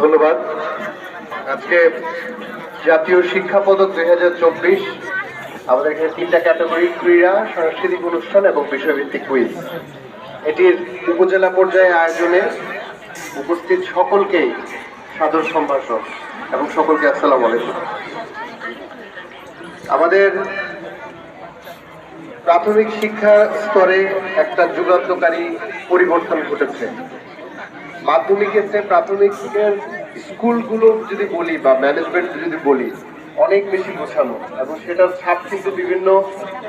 ধন্যবাদ। আজকে জাতীয় শিক্ষা পদক দুই হাজার চব্বিশ, আমাদের এখানে তিনটা ক্যাটাগরি, ক্রীড়া, সাংস্কৃতিক অনুষ্ঠান এবং বিষয়ভিত্তিক কুইজ এটির উপজেলা পর্যায়ে আয়োজনে উপস্থিত সকলকেই সাদর সম্ভাষণ এবং সকলকে আসসালাম আলাইকুম। আমাদের প্রাথমিক শিক্ষা স্তরে একটা যুগান্তকারী পরিবর্তন ঘটেছে। মাধ্যমিকের চেয়ে প্রাথমিকের স্কুলগুলো যদি বলি বা ম্যানেজমেন্ট যদি বলি, অনেক বেশি গোছানো এবং সেটার ছাপ কিন্তু বিভিন্ন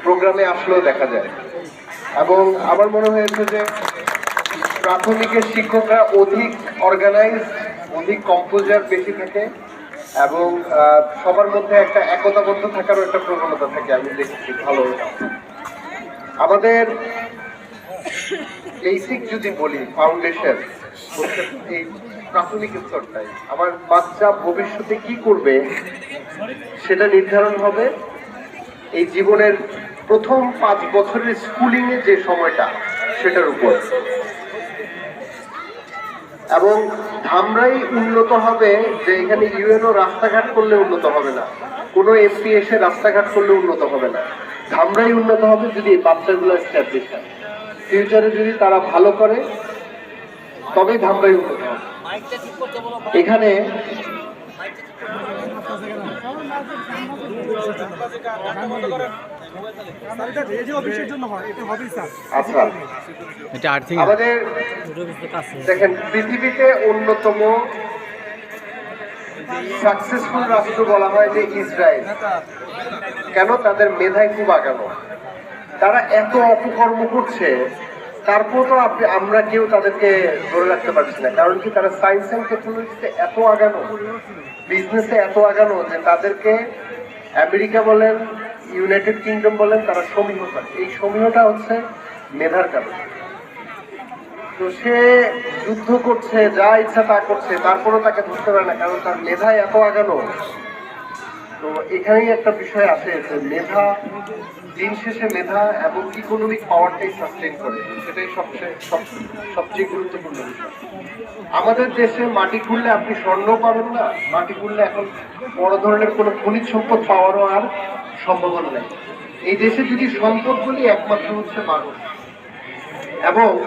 প্রোগ্রামে আসলেও দেখা যায়। এবং আমার মনে হয়েছে যে প্রাথমিকের শিক্ষকরা অধিক অর্গানাইজ অধিক কম্পোজার বেশি থাকে এবং সবার মধ্যে একটা একতাবদ্ধ থাকারও একটা প্রবণতা থাকে, আমি দেখেছি ভালো। আমাদের বেসিক যদি বলি ফাউন্ডেশন এই প্রাথমিক স্তরটাই। আমার বাচ্চা ভবিষ্যতে কি করবে সেটা নির্ধারণ হবে। এই জীবনের প্রথম পাঁচ বছরের স্কুলিং এ যে সময়টা, সেটার উপর। এবং ধামরাই উন্নত হবে যে এখানে ইউএনও রাস্তাঘাট করলে উন্নত হবে না। কোনো এমপি এসে রাস্তাঘাট করলে উন্নত হবে না। ধামরাই উন্নত হবে যদি এই বাচ্চাগুলো এস্টাবলিশ হয়। ফিউচারে যদি তারা ভালো করে তবেই ধামরাই উন্নত এখানে আচ্ছা আমাদের দেখেন পৃথিবীতে অন্যতম সাকসেসফুল রাষ্ট্র বলা হয় যে ইসরায়েল। কেন? তাদের মেধায় খুব আগানো তারা এত অপকর্ম করছে, তারপর তো আপনি, আমরা কেউ তাদেরকে ধরে রাখতে পারছি না। কারণ কি তারা সায়েন্স অ্যান্ড টেকনোলজিতে এত আগানো বিজনেসে এত আগানো যে তাদেরকে আমেরিকা বলেন ইউনাইটেড কিংডম বলেন, তারা সমীহ করে এই সমীহটা হচ্ছে মেধার কারণে। তো সে যুদ্ধ করছে, যা ইচ্ছা তা করছে, তারপরেও তাকে ধরতে পারে না, কারণ তার মেধায় এত আগানো তো এখানেই একটা বিষয় আছে যে মেধা, দিন শেষে মেধা এবং ইকোনমিক পাওয়ারটাই সাস্টেন করে। সেটাই সবচেয়ে, সব- সবচেয়ে গুরুত্বপূর্ণ বিষয়। আমাদের দেশে মাটি খুললে আপনি স্বর্ণ পাবেন না। মাটি খুললে এখন বড় ধরনের কোনো খনিজ সম্পদ পাওয়ারও আর সম্ভাবনা নেই। এই দেশে যদি সম্পদগুলি একমাত্র হচ্ছে মানুষ। এবং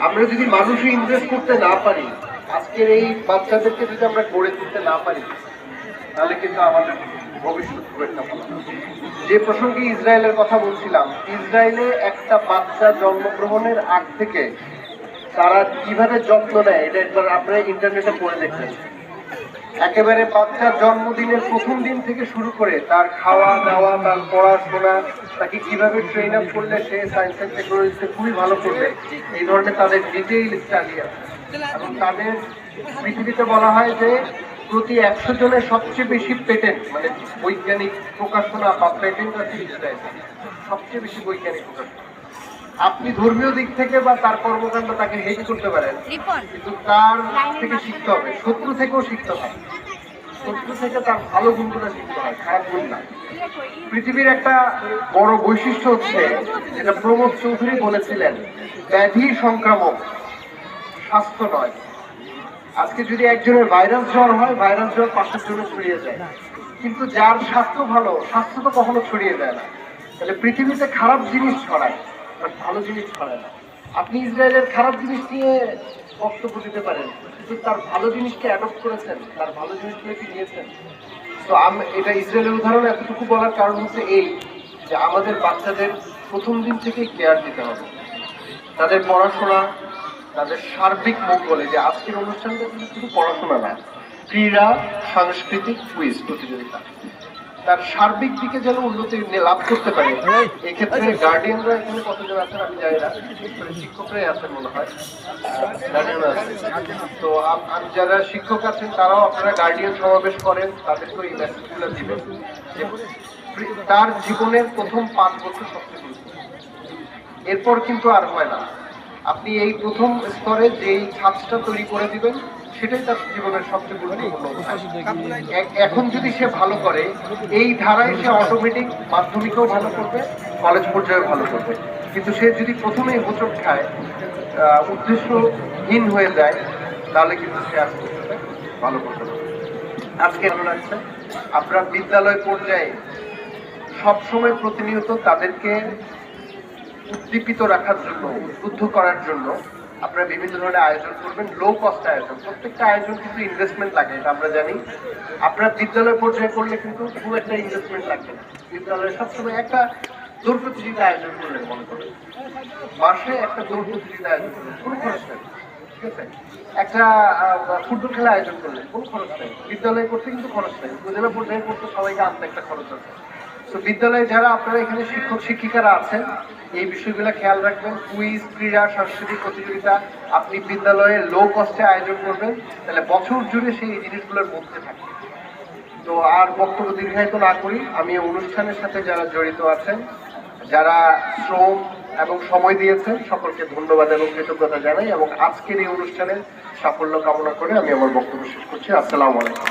আমরা যদি মানুষই ইনভেস্ট করতে না পারি, আজকের এই বাচ্চাদেরকে যদি আমরা গড়ে তুলতে না পারি, তাহলে কিন্তু আমাদের ভবিষ্যৎ যে প্রসঙ্গে ইসরায়েলের কথা বলছিলাম, ইসরায়েলে একটা বাচ্চা জন্মগ্রহণের আগ থেকে তারা কীভাবে যত্ন নেয়, এটা একবার আপনারা ইন্টারনেটে পড়ে দেখবেন। একেবারে বাচ্চার জন্মদিনের প্রথম দিন থেকে শুরু করে তার খাওয়া দাওয়া, তার পড়াশোনা, তাকে কীভাবে ট্রেন আপ করলে সে সায়েন্স অ্যান্ড টেকনোলজিতে খুবই ভালো করবে, এই ধরনের তাদের ডিটেইল স্টাডি আছে এবং তাদের পৃথিবীতে বলা হয় যে প্রতি একশো জনের সবচেয়ে বেশি পেটেন্ট মানে বৈজ্ঞানিক প্রকাশনা বা পেটেন্ট আছে সবচেয়ে বেশি বৈজ্ঞানিক প্রকাশনা। আপনি ধর্মীয় দিক থেকে বা তার কর্মকাণ্ড তাকে হেট করতে পারেন কিন্তু তার থেকে শিখতে হবে শত্রু থেকেও শিখতে হয় শত্রু থেকে তার ভালো গুণগুলো শিখতে হয় খারাপ গুণ না। পৃথিবীর একটা বড় বৈশিষ্ট্য হচ্ছে যেটা প্রমোদ চৌধুরী বলেছিলেন ব্যাধি সংক্রামক স্বাস্থ্য নয়। আজকে যদি একজনের ভাইরাস জ্বর হয় ভাইরাস জ্বর পাশের জন্য ছড়িয়ে যায়। কিন্তু যার স্বাস্থ্য ভালো, স্বাস্থ্য তো কখনো ছড়িয়ে যায় না। তাহলে পৃথিবীতে খারাপ জিনিস ছড়ায় ভালো জিনিস ছড়ায় না। আপনি ইসরায়েলের খারাপ জিনিস নিয়ে বক্তব্য দিতে পারেন, কিন্তু তার ভালো জিনিসকে অ্যাডপ্ট করেছেন, তার ভালো জিনিসগুলো কি নিয়েছেন? তো আমি এটা ইসরায়েলের উদাহরণ, এতটুকু বলার কারণ হচ্ছে এই, যে আমাদের বাচ্চাদের প্রথম দিন থেকেই কেয়ার দিতে হবে। তাদের পড়াশোনা তাদের সার্বিক মঙ্গলে যে আজকের অনুষ্ঠানটা কিন্তু শুধু পড়াশোনা না ক্রীড়া সাংস্কৃতিক কুইজ প্রতিযোগিতা। তার সার্বিক দিকে যেন উন্নতি লাভ করতে পারে এক্ষেত্রে গার্ডিয়ানরা এখানে কতজন আছেন আমি জানি না শিক্ষকরাই আছেন মনে হয়। গার্ডিয়ানরা তো আর যারা শিক্ষক আছেন তারাও আপনারা গার্ডিয়ান সমাবেশ করেন তাদেরকে এই মেসেজগুলো দিবেন তার জীবনের প্রথম পাঁচ বছর সবচেয়ে গুরুত্বপূর্ণ। এরপর কিন্তু আর হয় না। আপনি এই প্রথম স্তরে যেই ছাঁচটা তৈরি করে দিবেন, সেটাই তার জীবনের সবচেয়ে গুরুত্বপূর্ণ এখন যদি সে ভালো করে, এই ধারায় সে অটোমেটিক মাধ্যমিকেও ভালো করবে কলেজ পর্যায়ে ভালো করবে। কিন্তু সে যদি প্রথমেই হোঁচট খায় উদ্দেশ্যহীন হয়ে যায়, তাহলে কিন্তু সে আর। ভালো করতে আজকে ভালো লাগছে? আপনার বিদ্যালয় পর্যায়ে সবসময় প্রতিনিয়ত তাদেরকে উদ্দীপিত রাখার জন্য, উদ্বুদ্ধ করার জন্য আপনারা বিভিন্ন ধরনের আয়োজন করবেন লো কস্ট আয়োজন। প্রত্যেকটা আয়োজন কিন্তু ইনভেস্টমেন্ট লাগে, এটা আমরা জানি। আপনার বিদ্যালয় পর্যায়ে করলে কিন্তু খুব একটা ইনভেস্টমেন্ট লাগবে না। বিদ্যালয়ে সবসময় একটা দৌড় প্রতিযোগিতা আয়োজন করলেন মনে করেন। মাসে একটা দৌড় প্রতিযোগিতা আয়োজন করলেন কোনো খরচ নেই, ঠিক আছে? একটা ফুটবল খেলা আয়োজন করলেন কোনো খরচ নেই। বিদ্যালয়ে করতে কিন্তু খরচ নেই, উপজেলা পর্যায়ে করতে সবাইকে আনতে একটা খরচ আছে। তো বিদ্যালয়ে যারা আপনারা এখানে শিক্ষক, শিক্ষিকারা আছেন, এই বিষয়গুলো খেয়াল রাখবেন। কুইজ, ক্রীড়া, সাংস্কৃতিক প্রতিযোগিতা, আপনি বিদ্যালয়ে লো কস্টে আয়োজন করবেন, তাহলে বছর জুড়ে সেই জিনিসগুলোর মধ্যে থাকবে তো, আর বক্তব্য দীর্ঘায়িত না করি, আমি অনুষ্ঠানের সাথে যারা জড়িত আছেন, যারা শ্রম এবং সময় দিয়েছেন, সকলকে ধন্যবাদ এবং কৃতজ্ঞতা জানাই এবং আজকের এই অনুষ্ঠানের সাফল্য কামনা করে আমি আমার বক্তব্য শেষ করছি। আসসালামু আলাইকুম।